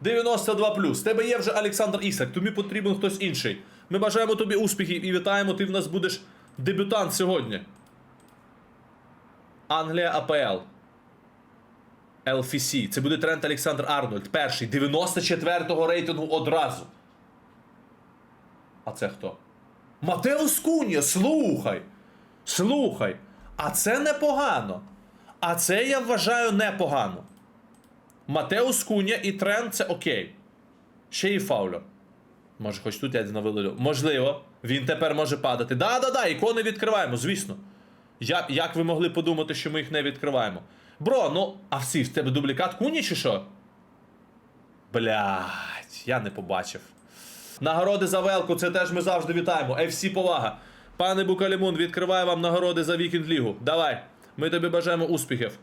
92 В тебе є вже Олександр Ісак, тобі потрібен хтось інший. Ми бажаємо тобі успіхів і вітаємо, ти в нас будеш дебютант сьогодні. Англія АПЛ. LFC. Це буде Трент Олександр Арнольд. Перший. 94-го рейтингу одразу. А це хто? Матеус Кунія, слухай. Слухай. А це непогано. А це я вважаю непогано. Матеус Куня і Трент це окей. Ще і Фаулер. Може, хоч тут я навилю. Можливо, він тепер може падати. Да-да-да, ікони відкриваємо, звісно. Як, як ви могли подумати, що ми їх не відкриваємо? Бро, ну, а всі, в тебе дублікат Куні чи що? Блять, я не побачив. Нагороди за велку, це теж ми завжди вітаємо. FC повага. Пане Букалімун, відкриваю вам нагороди за Вікінд Лігу. Давай. Ми тобі бажаємо успіхів.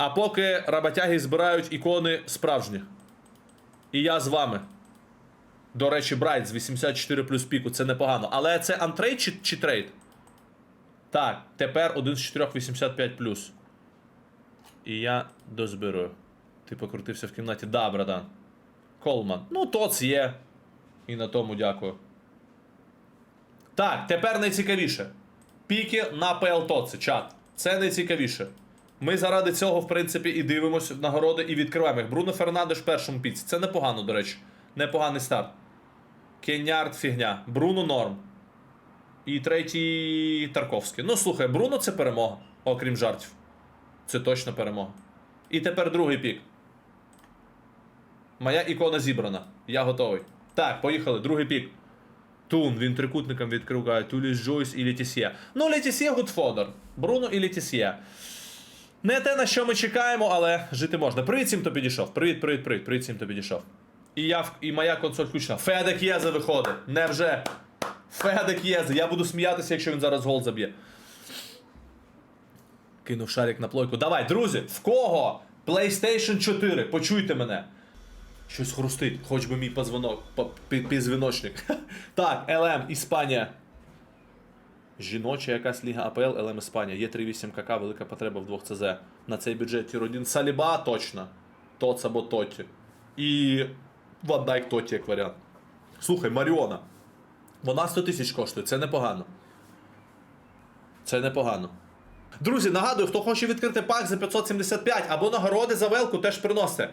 А поки роботяги збирають ікони справжніх. І я з вами. До речі, Брайт з 84 плюс піку, це непогано. Але це антрейд чи, чи трейд? Так, тепер один з 4 85 плюс. І я дозбирую. Ти покрутився в кімнаті. Да, братан. Колман. Ну, тоц є. І на тому дякую. Так, тепер найцікавіше. Піки на ПЛ Тоци, чат. Це найцікавіше. Ми заради цього, в принципі, і дивимося нагороди і відкриваємо їх. Бруно Фернандеш в першому піці. Це непогано, до речі. Непоганий старт. Кенярд фігня. Бруно норм. І третій Тарковський. Ну слухай, Бруно це перемога, окрім жартів. Це точно перемога. І тепер другий пік. Моя ікона зібрана. Я готовий. Так, поїхали, другий пік. Тун, він трикутником відкриває Туліс Джойс і Летісія. Ну, Летісія гудфодер. Бруно і Летісія. Не те, на що ми чекаємо, але жити можна. Привіт всім, хто підійшов. Привіт, привіт, привіт, привіт всім, хто підійшов. І я і моя консоль включена. Федек Єзе виходить. Невже? Федек Єзе. Я буду сміятися, якщо він зараз гол заб'є. Кинув шарик на плойку. Давай, друзі, в кого? PlayStation 4, почуйте мене. Щось хрустить, хоч би мій позвонок, по- пі- пізвіночник. так, ЛМ, Іспанія. Жіноча якась ліга АПЛ, ЛМ Іспанія. Є 3-8 КК, велика потреба в двох ЦЗ. На цей бюджет Тіродін Саліба точно. Тоц або Тоті. І Ван Дайк Тоті як варіант. Слухай, Маріона. Вона 100 тисяч коштує, це непогано. Це непогано. Друзі, нагадую, хто хоче відкрити пак за 575 або нагороди за велку, теж приносите.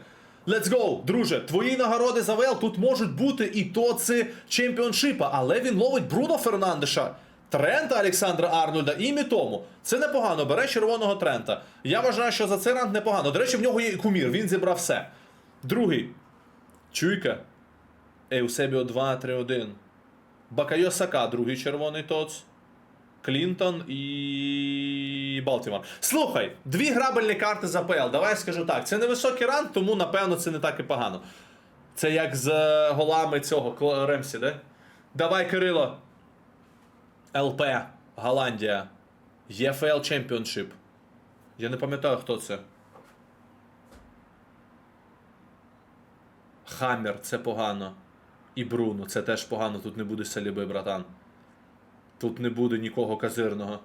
Let's go, друже, твої нагороди за вел тут можуть бути і то це чемпіоншипа, але він ловить Бруно Фернандеша, Трента Олександра Арнольда і Мітому. Це непогано, бере червоного Трента. Я вважаю, що за цей ранг непогано. До речі, в нього є і кумір, він зібрав все. Другий. Чуйка. Еусебіо 2-3-1. Бакайо Сака, другий червоний тоц. Клінтон і Балтімор. Слухай, дві грабельні карти за ПЛ. Давай я скажу так. Це невисокий ранг, тому напевно це не так і погано. Це як з голами цього Ремсі, де? Давай, Кирило. ЛП, Голландія. ЄФЛ Championship. Я не пам'ятаю, хто це. Хаммер, це погано. І Бруно, це теж погано. Тут не буде саліби, братан. Тут не буде нікого казирного.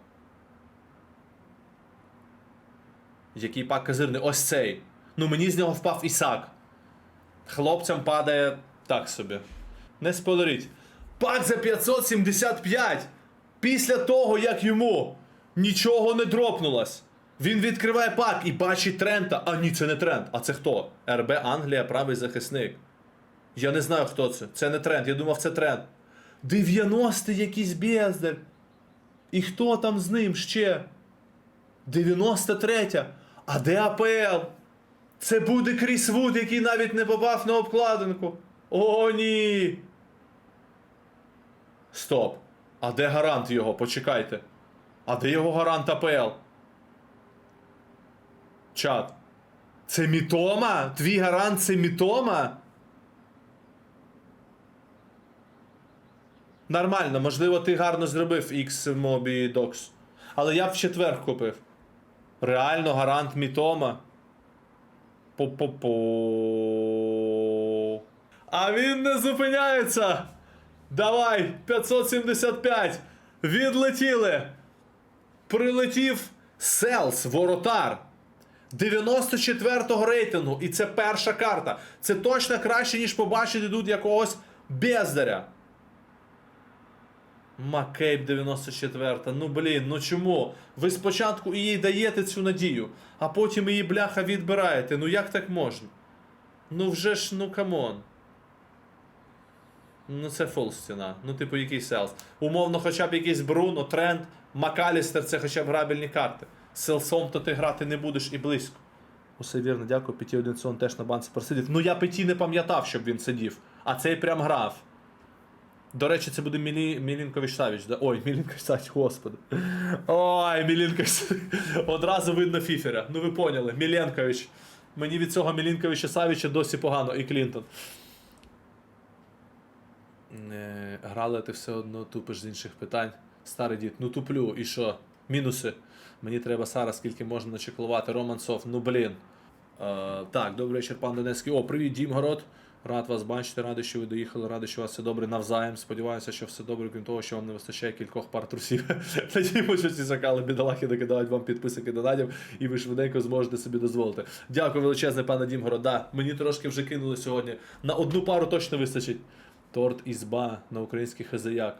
Який пак казирний? Ось цей. Ну мені з нього впав Ісак. Хлопцям падає так собі. Не спойлеріть. Пак за 575! Після того, як йому нічого не дропнулось. Він відкриває пак і бачить Трента. А ні, це не Трент. А це хто? РБ Англія, правий захисник. Я не знаю, хто це. Це не тренд. Я думав, це тренд. 90-й якийсь бездар. І хто там з ним ще? 93-я. А де АПЛ? Це буде Кріс Вуд, який навіть не попав на обкладинку. О, ні. Стоп. А де гарант його? Почекайте. А де його гарант АПЛ? Чат. Це Мітома? Твій гарант це Мітома? Нормально, можливо, ти гарно зробив X Mobi Docs. Але я б в четвер купив. Реально гарант Мітома. По-по-по. А він не зупиняється. Давай, 575. Відлетіли. Прилетів Селс, воротар. 94-го рейтингу. І це перша карта. Це точно краще, ніж побачити тут якогось бездаря. Макейб 94. Ну блін, ну чому? Ви спочатку їй даєте цю надію, а потім її бляха відбираєте. Ну як так можна? Ну вже ж, ну камон. Ну це фол стіна. Ну, типу, який селс. Умовно, хоча б якийсь Бруно, Тренд, Макалістер це хоча б грабельні карти. Селсом то ти грати не будеш і близько. Усе вірно, дякую. Петі Одинсон теж на банці просидів. Ну я Петі не пам'ятав, щоб він сидів. А цей прям грав. До речі, це буде Мілі... Мілінкович Савіч. Да? Ой, Мілінкович Савіч, господи. Ой, Мілінкович. Одразу видно фіфера. Ну ви поняли, Міленкович. Мені від цього Мілінковича Савіча досі погано, і Клінтон. Е, грали ти все одно тупиш з інших питань. Старий дід, ну туплю, і що? Мінуси. Мені треба Сара, скільки можна начеклувати. Романцов, ну блін. Е, так, добрий вечір, пан Донецький. О, привіт, Дімгород. Рад вас бачити, радий, що ви доїхали, радий, що у вас все добре навзаєм. Сподіваюся, що все добре, крім того, що вам не вистачає кількох пар трусів. Надіємо, що ці закали бідолахи докидають вам підписок і донатів, і ви швиденько зможете собі дозволити. Дякую величезне, пане Дімгород. Да, мені трошки вже кинули сьогодні. На одну пару точно вистачить. Торт ізба на український хазяяк.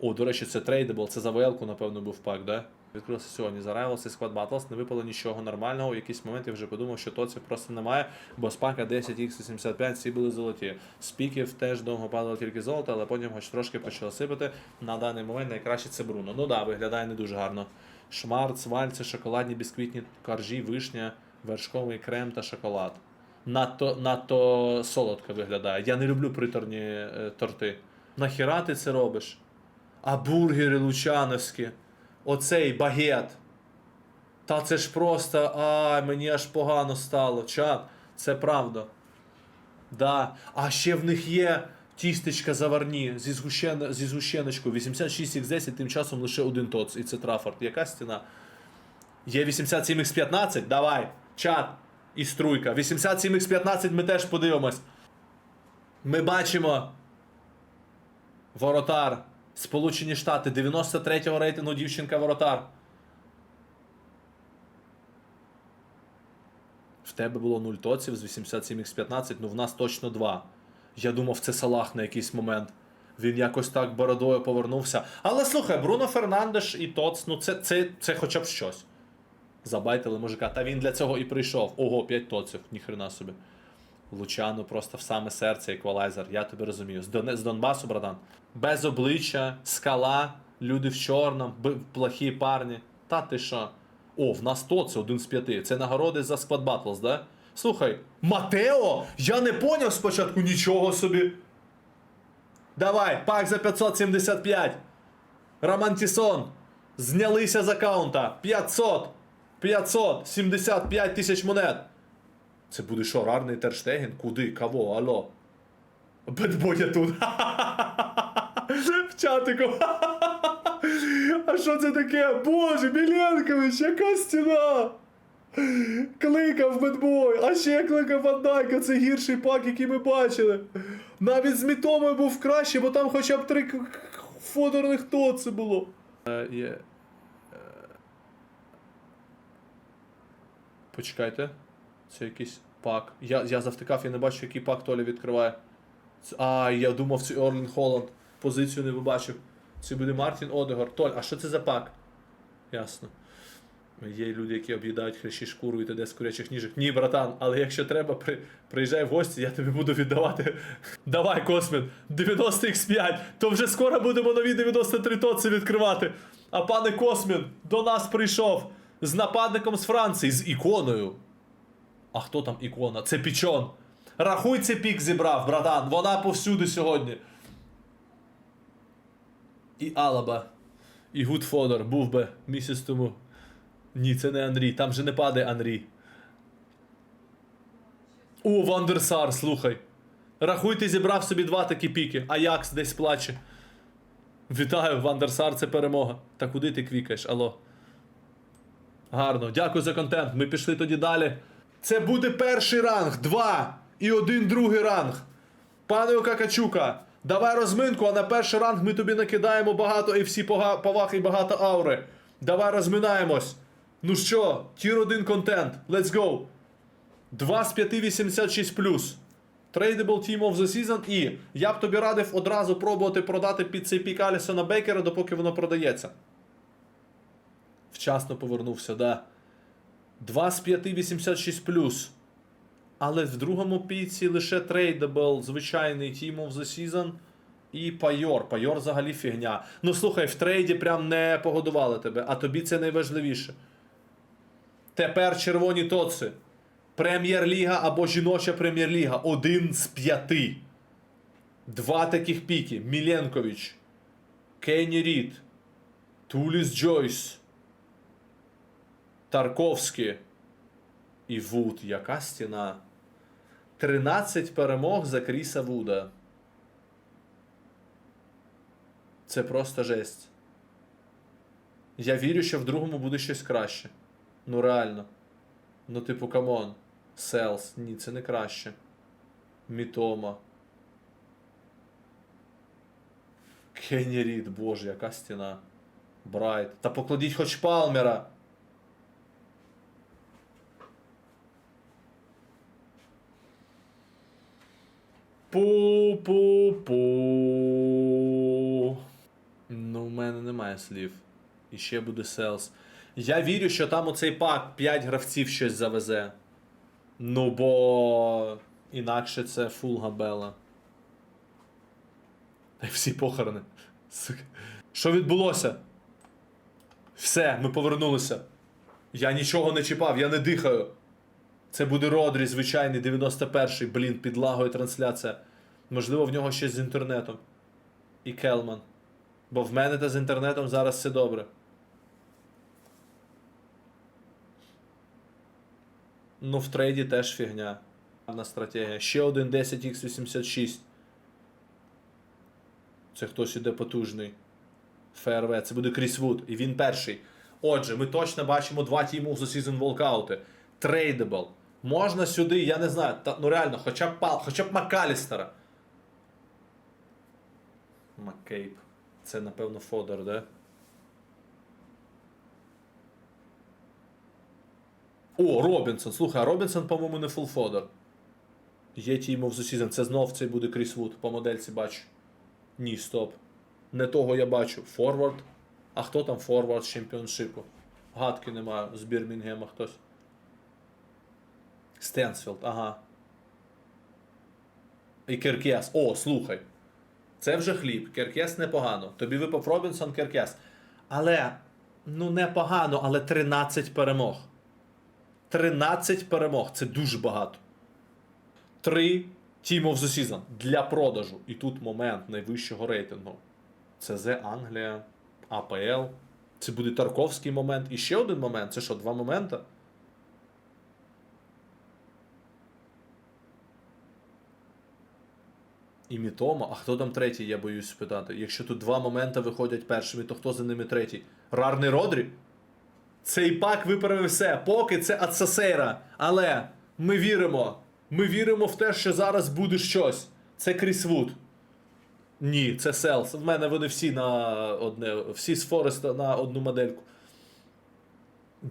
О, до речі, це трейдабл, це за ВЛ-ку, напевно, був пак, да? Відкрився сьогодні за Rivals і Squad Battles, не випало нічого нормального. У якийсь момент я вже подумав, що то це просто немає, бо з пака 10x85 всі були золоті. З піків теж довго падало тільки золото, але потім хоч трошки почало сипати. На даний момент найкраще це Бруно. Ну да, виглядає не дуже гарно. Шмарц, вальці, шоколадні бісквітні коржі, вишня, вершковий крем та шоколад. Надто, надто солодко виглядає. Я не люблю приторні е, торти. Нахіра ти це робиш? А бургери лучановські. Оцей багет. Та це ж просто. Ай, мені аж погано стало. Чат, це правда. Да. А ще в них є тістечка заварні зі, згущен... зі згущеночкою. 86x10, тим часом лише один тоц. І це Траффорд. Яка стіна? Є 87x15? Давай. Чат. І струйка. 87x15 ми теж подивимось. Ми бачимо. Воротар. Сполучені Штати. 93-го рейтингу дівчинка Воротар. В тебе було 0 тоців з 87x15, ну в нас точно 2. Я думав, це Салах на якийсь момент. Він якось так бородою повернувся. Але слухай, Бруно Фернандеш і Тоц, ну це, це, це хоча б щось. Забайтили мужика. Та він для цього і прийшов. Ого, 5 тоців, ніхрена собі. Лучану просто в саме серце еквалайзер, я тебе розумію. З, Дон... з Донбасу, братан. Без обличчя, скала, люди в чорному, б... плохі парні. Та ти що? О, в нас то це один з п'яти. Це нагороди за Squad Battles, да? Слухай, Матео? Я не поняв спочатку нічого собі. Давай, пак за 575. Романтісон. Знялися з аккаунта. 500. 575 тисяч монет. Це буде що, рарний Терштеген? Куди? Кого? Алло? Бедбоня тут. В чатику. А що це таке? Боже, Міленкович, яка стіна? Кликав бедбой, а ще кликав Вандайка, це гірший пак, який ми бачили. Навіть з мітомою був краще, бо там хоча б три фодорних тоци було. Е, є... Почекайте. Це якийсь пак. Я, я завтикав, я не бачу, який пак Толя відкриває. А, я думав, це Орлін Холланд. Позицію не побачив. Це буде Мартін Одегор. Толь, а що це за пак? Ясно. Є люди, які об'їдають хрещі шкуру і т.д. з курячих ніжок. Ні, братан, але якщо треба, при... приїжджай в гості, я тобі буду віддавати. Давай, Космін, 90x5, то вже скоро будемо нові 93 тоці відкривати. А пане Космін до нас прийшов з нападником з Франції, з іконою. А хто там ікона? Це Пічон. Рахуй, це пік зібрав, братан. Вона повсюди сьогодні. І Алаба. І Гудфодор був би місяць тому. Ні, це не Анрі. Там же не падає Анрі. О, Вандерсар, слухай. Рахуй, ти зібрав собі два такі піки. Аякс десь плаче. Вітаю, Вандерсар, це перемога. Та куди ти квікаєш, алло? Гарно, дякую за контент. Ми пішли тоді далі. Це буде перший ранг, два і один другий ранг. Пане Какачука, давай розминку, а на перший ранг ми тобі накидаємо багато і всі поваг і багато аури. Давай розминаємось. Ну що, тір 1 контент, let's go. 2 з 5 86 плюс. Tradable Team of the Season і я б тобі радив одразу пробувати продати під цей пік Алісона Бейкера, допоки воно продається. Вчасно повернувся, да. 2 з 5 86 плюс. Але в другому піці лише трейдабл, звичайний Team of the Season і Пайор. Пайор взагалі фігня. Ну слухай, в трейді прям не погодували тебе, а тобі це найважливіше. Тепер червоні тоци. Прем'єр-ліга або жіноча прем'єр-ліга. Один з п'яти. Два таких піки. Міленкович, Кенні Рід, Туліс Джойс, Тарковський і Вуд. Яка стіна? 13 перемог за Кріса Вуда. Це просто жесть. Я вірю, що в другому буде щось краще. Ну реально. Ну, типу, камон. Селс. Ні, це не краще. Мітома. Кенні Рід, боже, яка стіна. Брайт. Та покладіть хоч Палмера. Пу-пу-пу. Ну, в мене немає слів. І ще буде селс. Я вірю, що там оцей пак 5 гравців щось завезе. Ну, бо інакше це фул габела. Та й всі похорони. Що відбулося? Все, ми повернулися. Я нічого не чіпав, я не дихаю. Це буде Родрі, звичайний 91-й, блін, підлагою трансляція. Можливо, в нього щось з інтернетом. І Келман. Бо в мене та з інтернетом зараз все добре. Ну, в трейді теж фігня. Гарна стратегія. Ще один 10x86. Це хтось іде потужний. ФРВ. Це буде Кріс Вуд. І він перший. Отже, ми точно бачимо два тіму за Season волкаути. Трейдабл. Можна сюди, я не знаю. Та, ну реально, хоча б Пал, хоча б Макалістера. Маккейп. Це, напевно, Фодор, да? О, Робінсон. Слухай, а Робінсон, по-моєму, не full фодер. Є Team of the Season. Це знов цей буде Кріс Вуд. По модельці бачу. Ні, стоп. Не того я бачу. Форвард. А хто там форвард чемпіоншипу? Гадки немає. З Бірмінгема хтось. Стенсфілд, ага. І Керкес. О, слухай. Це вже хліб. Керкес непогано. Тобі випав Робінсон Керкес. Але, ну непогано, але 13 перемог. 13 перемог. Це дуже багато. 3 Team of the Season для продажу. І тут момент найвищого рейтингу. Це Зе Англія, АПЛ. Це буде Тарковський момент. І ще один момент. Це що, два моменти? І Мітома. А хто там третій, я боюсь спитати. Якщо тут два моменти виходять першими, то хто за ними третій? Рарний Родрі? Цей пак виправив все. Поки це Ацасейра. Але ми віримо. Ми віримо в те, що зараз буде щось. Це Кріс Вуд. Ні, це Селс. В мене вони всі на одне. Всі з Фореста на одну модельку.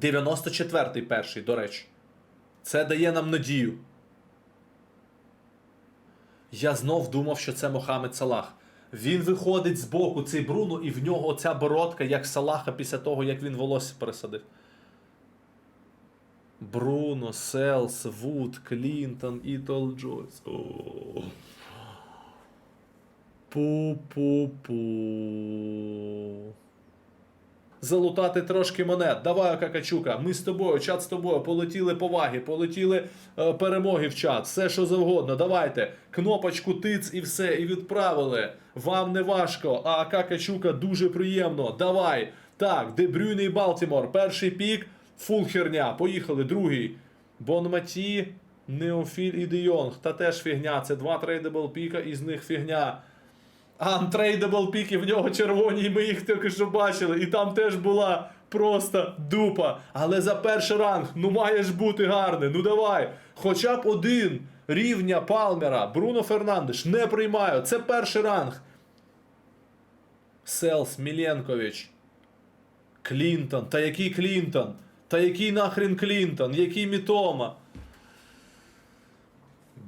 94-й перший, до речі. Це дає нам надію. Я знов думав, що це Мохамед Салах. Він виходить з боку, цей Бруно, і в нього оця бородка, як Салаха після того, як він волосся пересадив. Бруно, Селс, Вуд, Клінтон, Ітол Джойс. Пу-пу-пу. Залутати трошки монет. Давай, Какачука, ми з тобою, чат з тобою, полетіли поваги, полетіли е, перемоги в чат, все що завгодно. Давайте. Кнопочку тиц і все, і відправили. Вам не важко, а Какачука дуже приємно. Давай. Так, Дебрюйний Балтімор. Перший пік, фул херня. Поїхали, другий. Бонматі, Неофіль і Де Йонг. Та теж фігня. Це два трейдабл піка, із них фігня. Untradeable піки, в нього червоні, і ми їх тільки що бачили. І там теж була просто дупа. Але за перший ранг, ну маєш бути гарний, ну давай. Хоча б один рівня Палмера, Бруно Фернандеш, не приймаю. Це перший ранг. Селс, Міленкович. Клінтон. Та який Клінтон? Та який нахрен Клінтон, який Мітома?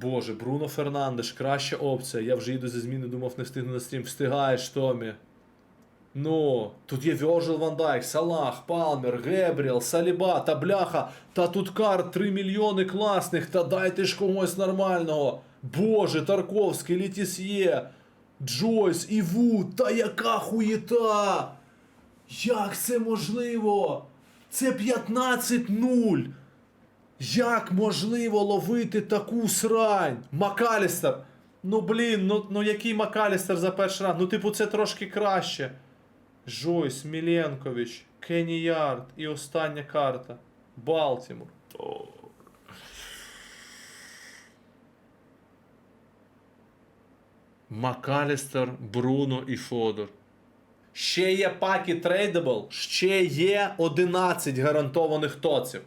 Боже, Бруно Фернандеш, краща опція. Я вже їду зі зміни, думав, не встигну на стрім. Встигаєш, Томі. Ну, тут є Вьоржил Ван Дайк, Салах, Палмер, Гебріел, Саліба, та бляха, та тут карт 3 мільйони класних, та дайте ж когось нормального. Боже, Тарковський, Літісьє, Джойс, Іву, та яка хуєта! Як це можливо? Це 15-0. Як можливо ловити таку срань? Макалістер. Ну блін, ну, ну який Макалістер за перший раз? Ну, типу, це трошки краще. Жойс, Міленкович, Кенні Ярд і остання карта. Балтімор. Макалістер, Бруно і Фодор. Ще є паки трейдабл, ще є 11 гарантованих тоців.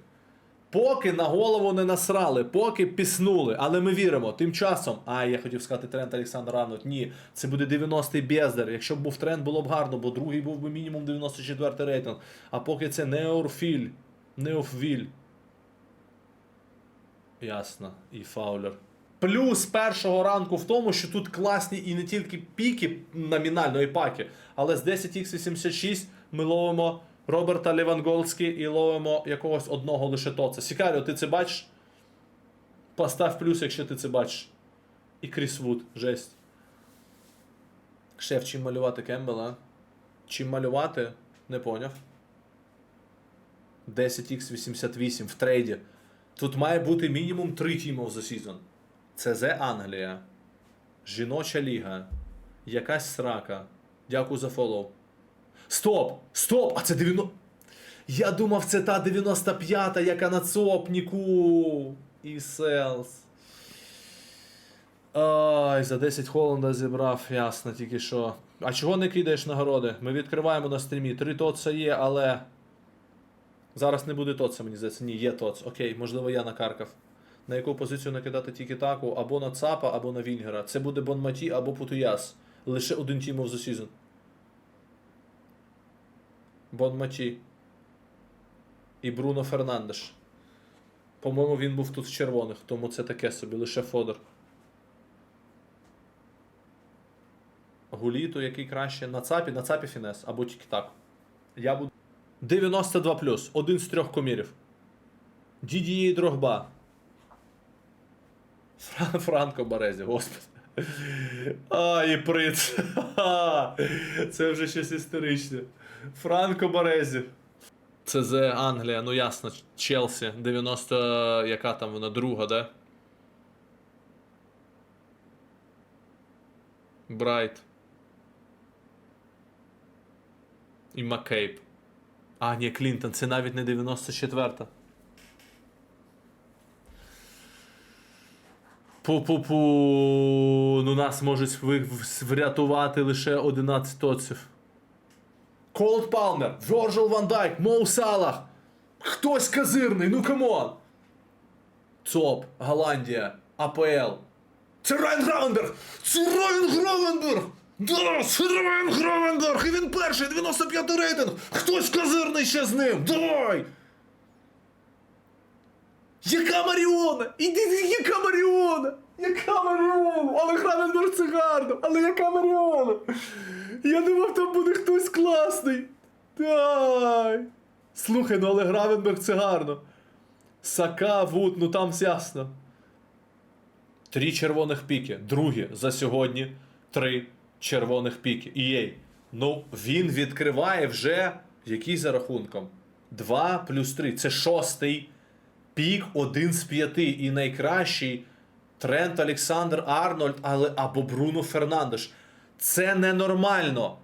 Поки на голову не насрали, поки піснули, але ми віримо. Тим часом, а я хотів сказати тренд Олександр Арнольд. Ні, це буде 90-й бездар. Якщо б був тренд, було б гарно, бо другий був би мінімум 94-й рейтинг. А поки це Неорфіль, Неофвіль. Ясно, і Фаулер. Плюс першого ранку в тому, що тут класні і не тільки піки номінально і паки, але з 10x86 ми ловимо Роберта Левангольські і ловимо якогось одного лише тоца. Сікаріо, ти це бачиш? Постав плюс, якщо ти це бачиш. І Кріс Вуд, жесть. Шеф, чим малювати Кембела? Чим малювати? Не поняв. 10x88 в трейді. Тут має бути мінімум 3 тімов за сезон. ЦЗ Англія. Жіноча ліга. Якась срака. Дякую за фоллоу. Стоп! Стоп! А це 90. Я думав, це та 95-та, яка на цопніку. І селс. Ай, за 10 Холланда зібрав, ясно, тільки що. А чого не кидаєш нагороди? Ми відкриваємо на стрімі. Три тоца є, але. Зараз не буде тоца, мені здається. Ні, є тоц. Окей, можливо, я накаркав. На яку позицію накидати тільки таку, або на ЦАПа, або на Вінгера. Це буде Бонматі або Путуяс. Лише один тімов за сезон. Бонматі. І Бруно Фернандеш. По-моєму, він був тут в червоних, тому це таке собі, лише Фодор. Гуліто, який краще. На ЦАПі, на ЦАПі Фінес, або тільки так. Я буду. 92 один з трьох комірів. Дідіє Дрогба. Фран... Франко Барезі, господи. А, і приц. Це вже щось історичне. Франко Барезі. ЦЗ Англія, ну ясно, Челсі. 90. яка там вона друга, да? Брайт. І Маккейб. А, ні, Клінтон, це навіть не 94-та. Пу-пу-пу. Ну нас можуть врятувати лише 11 тоців. Колд Палмер, Вьорджил Ван Дайк, Моу Салах. Хтось казирний, ну камон. ЦОП, Голландія, АПЛ. Це Райан Гравенберг! Це Райан Гравенберг! Да, це Райан Гравенберг! І він перший, 95 й рейтинг! Хтось козирний ще з ним! Давай! Яка Маріона? Іди, яка Маріона? Яка Маріона? Але Гравенберг це гарно! Але яка Маріона? Я думав, там буде хтось класний. Дай. Слухай, ну але Гравенберг це гарно. Сака, Вуд, ну там ясно. Три червоних піки. Другі за сьогодні три червоних піки. І єй. Ну, він відкриває вже який за рахунком? 2 плюс 3. Це шостий пік, один з п'яти. І найкращий Трент Олександр Арнольд, але або Бруно Фернандеш. Це ненормально.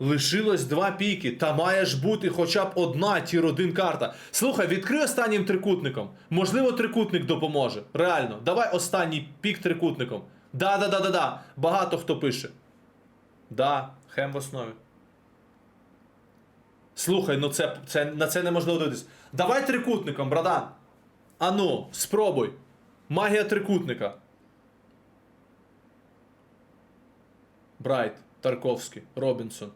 Лишилось два піки, та має ж бути хоча б одна тір 1 карта. Слухай, відкрий останнім трикутником. Можливо, трикутник допоможе. Реально, давай останній пік трикутником. Да-да-да-да-да. Багато хто пише. Да, хем в основі. Слухай, ну це, це, на це неможливо дивитись. Давай трикутником, братан. Ану, спробуй. Магія трикутника. Брайт, Тарковський, Робінсон.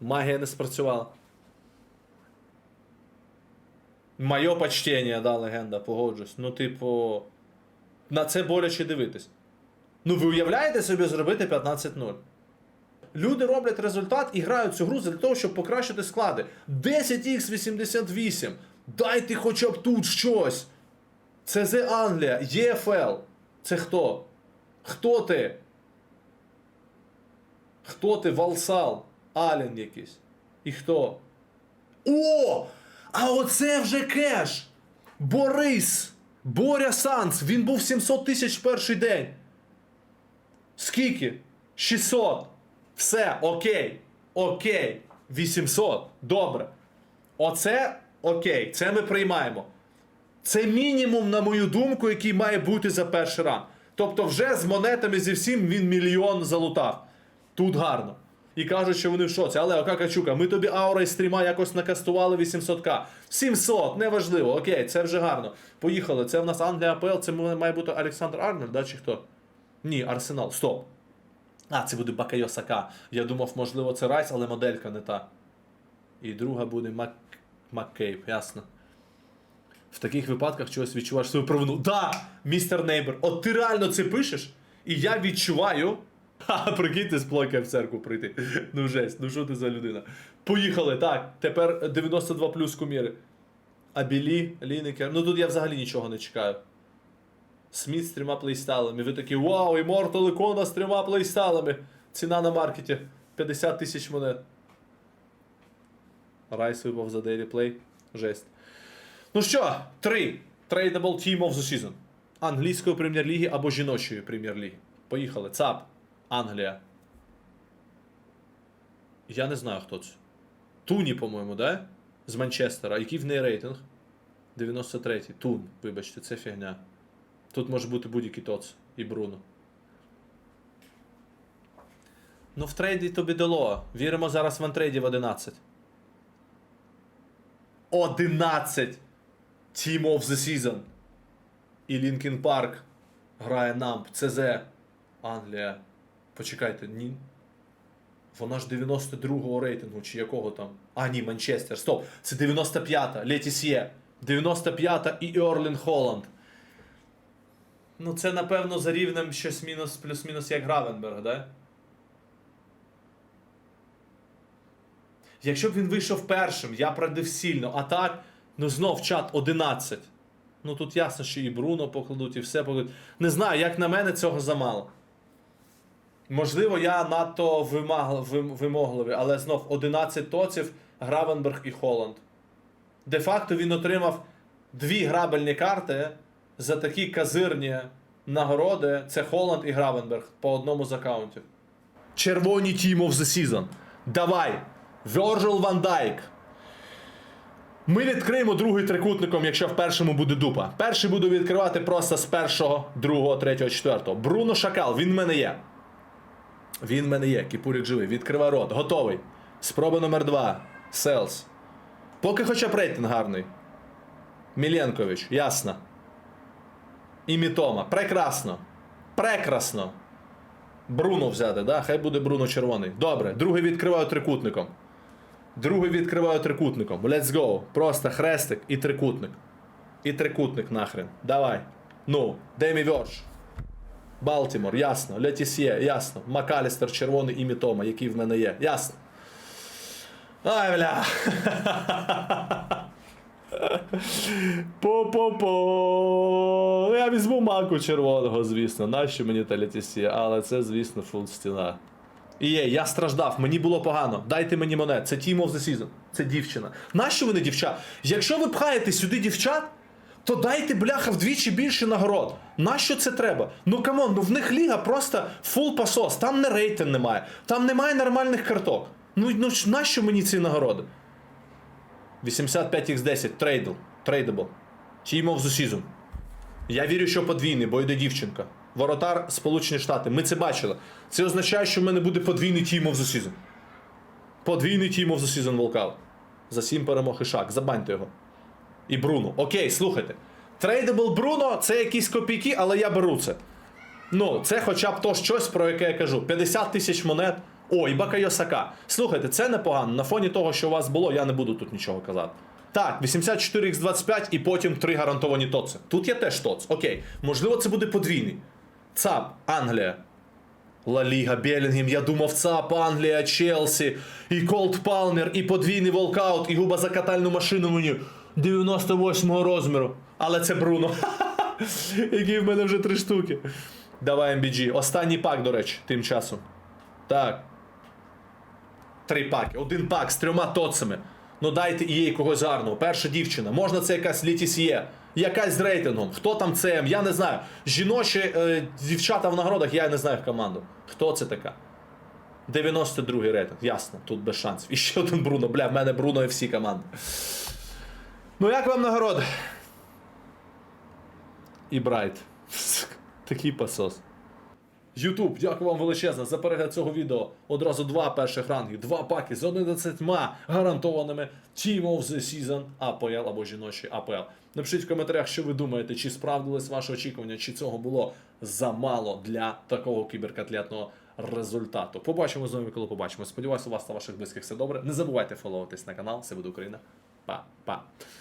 Магія не спрацювала. Моє почтення, да, легенда, погоджусь. Ну, типу, на це боляче дивитись. Ну, ви уявляєте собі зробити 15-0? Люди роблять результат і грають цю гру для того, щоб покращити склади. 10х88. Дайте хоча б тут щось. The Англія, ЄФЛ. Це хто? Хто ти? Хто ти? Валсал? Ален якийсь. І хто? О! А оце вже кеш! Борис! Боря Санс! Він був 700 тисяч перший день. Скільки? 600. Все, окей. Окей. 800. Добре. Оце окей. Це ми приймаємо. Це мінімум, на мою думку, який має бути за перший ран. Тобто, вже з монетами зі всім він мільйон залутав. Тут гарно. І кажуть, що вони в шоці. Але Ока Качука, ми тобі аура і стріма якось накастували 800к. 700, неважливо. Окей, це вже гарно. Поїхали. Це в нас Англія АПЛ, це має бути Олександр Арнольд, да, чи хто? Ні, Арсенал. Стоп. А, це буде Бакайо Сака. Я думав, можливо, це Райс, але моделька не та. І друга буде Мак... Маккейп, ясно. В таких випадках чогось відчуваєш свою провину. Да, містер Нейбер, от ти реально це пишеш, і я відчуваю. Ха, прикиньте з плойка в церкву прийти. Ну жесть, ну що ти за людина? Поїхали, так. Тепер 92 плюс куміри. А Білі, Лінекер. Ну тут я взагалі нічого не чекаю. Сміт з трьома плейстайлами. Ви такі, вау, Immortal ікона з трьома плейстайлами. Ціна на маркеті 50 тисяч монет. Райс випав за Daily Play. Жесть. Ну що, три. Tradable Team of the Season. Англійської прем'єр-ліги або жіночої прем'єр-ліги. Поїхали. ЦАП. Англія. Я не знаю, хто це. Туні, по-моєму, да? З Манчестера. Який в неї рейтинг? 93-й. Тун, вибачте, це фігня. Тут може бути будь-який тоц і Бруно. Ну, в трейді тобі дало. Віримо зараз в антрейді в 11. 11! Team of the Season. І Лінкін Парк грає Намп, ЦЗ. Англія. Почекайте, ні. Вона ж 92-го рейтингу, чи якого там. А, ні, Манчестер. Стоп. Це 95-та. Летісьє. 95-та і Ерлін Холланд. Ну, це, напевно, за рівнем щось мінус, плюс-мінус як Гравенберг, да? Якщо б він вийшов першим, я продив сильно, а так, ну знов чат 11. Ну тут ясно, що і Бруно покладуть, і все покладуть. Не знаю, як на мене, цього замало. Можливо, я надто вимогливий, але знов 11 тоців Гравенберг і Холланд. Де-факто він отримав дві грабельні карти за такі казирні нагороди. Це Холланд і Гравенберг по одному з аккаунтів. Червоні Team of the Season. Давай! Virgil Van Dijk. Ми відкриємо другий трикутником, якщо в першому буде дупа. Перший буду відкривати просто з першого, другого, третього, четвертого. Бруно Шакал, він в мене є. Він в мене є, Кіпурік живий. Відкривай рот. Готовий. Спроба номер два. Селс. Поки хоча б рейтинг гарний. Міленкович, ясно. І Мітома. Прекрасно. Прекрасно. Бруно взяти, да? Хай буде Бруно червоний. Добре, другий відкриваю трикутником. Другий відкриваю трикутником. Let's go. Просто хрестик і трикутник. І трикутник нахрен. Давай. Ну, Демі Верш. Балтімор, ясно. Летісьє, ясно. Макалістер червоний і Мітома, який в мене є. Ясно. Ай, бля. По-по-по. Я візьму маку червоного, звісно. Нащо мені та Летісьє? Але це, звісно, фул стіна. І є, я страждав, мені було погано. Дайте мені монет. Це Team of the Season. Це дівчина. Нащо вони дівчат? Якщо ви пхаєте сюди дівчат, то дайте бляха вдвічі більше нагород. Нащо це треба? Ну камон, ну в них ліга просто фул пасос. Там не рейтинг немає, там немає нормальних карток. Ну, ну нащо мені ці нагороди? 85x10, трейдл. Трейдабл. Team of the Season. Я вірю, що подвійний, бо йде дівчинка. Воротар Сполучені Штати. Ми це бачили. Це означає, що в мене буде подвійний Team of the Season. Подвійний Team of the Season Волкал. За 7 перемог і шаг. Забаньте його. І Бруно. Окей, слухайте. Трейдабл Бруно це якісь копійки, але я беру це. Ну, це хоча б то щось, про яке я кажу. 50 тисяч монет. О, і Бакайо Сака. Слухайте, це непогано. На фоні того, що у вас було, я не буду тут нічого казати. Так, 84x25 і потім три гарантовані тоци. Тут є теж тоц. Окей. Можливо, це буде подвійний. ЦАП, Англія. Ла Ліга, Белінгем, я думав, ЦАП, Англія, Челсі, і Колд Палмер, і подвійний волкаут, і губа за катальну машину мені 98-го розміру. Але це Бруно. Які в мене вже три штуки. Давай MBG. Останній пак, до речі, тим часом. Так. Три паки. Один пак з трьома тоцами. Ну дайте їй когось гарного. Перша дівчина. Можна це якась Літісьє. Якась з рейтингом. Хто там це? Я не знаю. Жіночі е, дівчата в нагородах, я не знаю команду. Хто це така? 92-й рейтинг. Ясно, тут без шансів. І ще один Бруно. Бля, в мене Бруно і всі команди. Ну як вам нагорода? І Брайт. Такий посос. Ютуб, дякую вам величезно за перегляд цього відео. Одразу два перших ранги, два паки з 11 гарантованими Team of the Season APL або жіночі APL. Напишіть в коментарях, що ви думаєте, чи справдились ваші очікування, чи цього було замало для такого кіберкатлетного результату. Побачимо з вами, коли побачимо. Сподіваюся, у вас та ваших близьких все добре. Не забувайте фоловуватись на канал. Все буде Україна. Па-па.